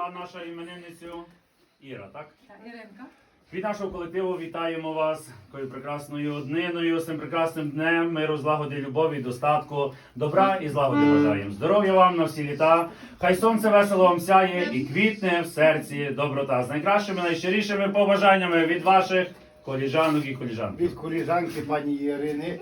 дорога наша іменинницю Іра, так? Іринка. Від нашого колективу вітаємо вас такою прекрасною дниною, з цим прекрасним днем миру, злагоди, любові, достатку, добра і злагоди бажаємо. Здоров'я вам на всі літа. Хай сонце весело вам сяє і квітне в серці доброта. З найкращими, найщирішими побажаннями від ваших коліжанок і коліжанок. від коліжанки пані Ірини.